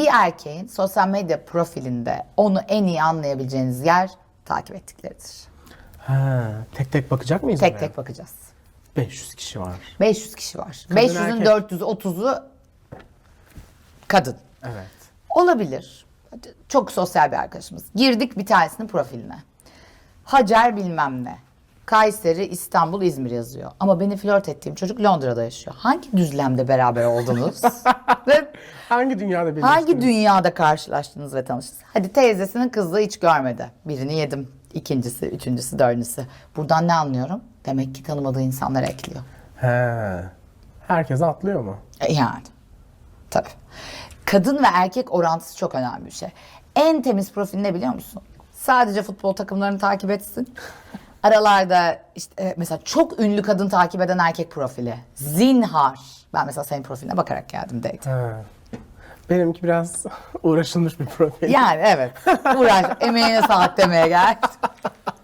bir erkeğin sosyal medya profilinde onu en iyi anlayabileceğiniz yer takip ettikleridir. Ha, tek tek bakacak mıyız Tek oraya? tek bakacağız. 500 kişi var. 500 kişi var. Kadın, 500'ün erkek. 430'u kadın. Evet. Olabilir. Çok sosyal bir arkadaşımız. Girdik bir tanesinin profiline. Hacer bilmem ne. Kayseri, İstanbul, İzmir yazıyor. Ama beni flört ettiğim çocuk Londra'da yaşıyor. Hangi düzlemde beraber oldunuz? Ve Hangi dünyada birleştiniz? hangi dünyada karşılaştınız ve tanıştınız? Hadi teyzesinin kızlığı hiç görmedi. Birini yedim. İkincisi, üçüncüsü, dördüncüsü. Buradan ne anlıyorum? Demek ki tanımadığı insanlar ekliyor. He. Herkes atlıyor mu? E, Yani. Tabii. Kadın ve erkek orantısı çok önemli bir şey. En temiz profil ne biliyor musun? Sadece futbol takımlarını takip etsin. Aralarda işte e, mesela çok ünlü kadın takip eden erkek profili. Zinhar. Ben mesela senin profiline bakarak geldim date. Benimki biraz uğraşılmış bir profil. Yani evet. Uğraş, emeğine sağlık demeye geldim.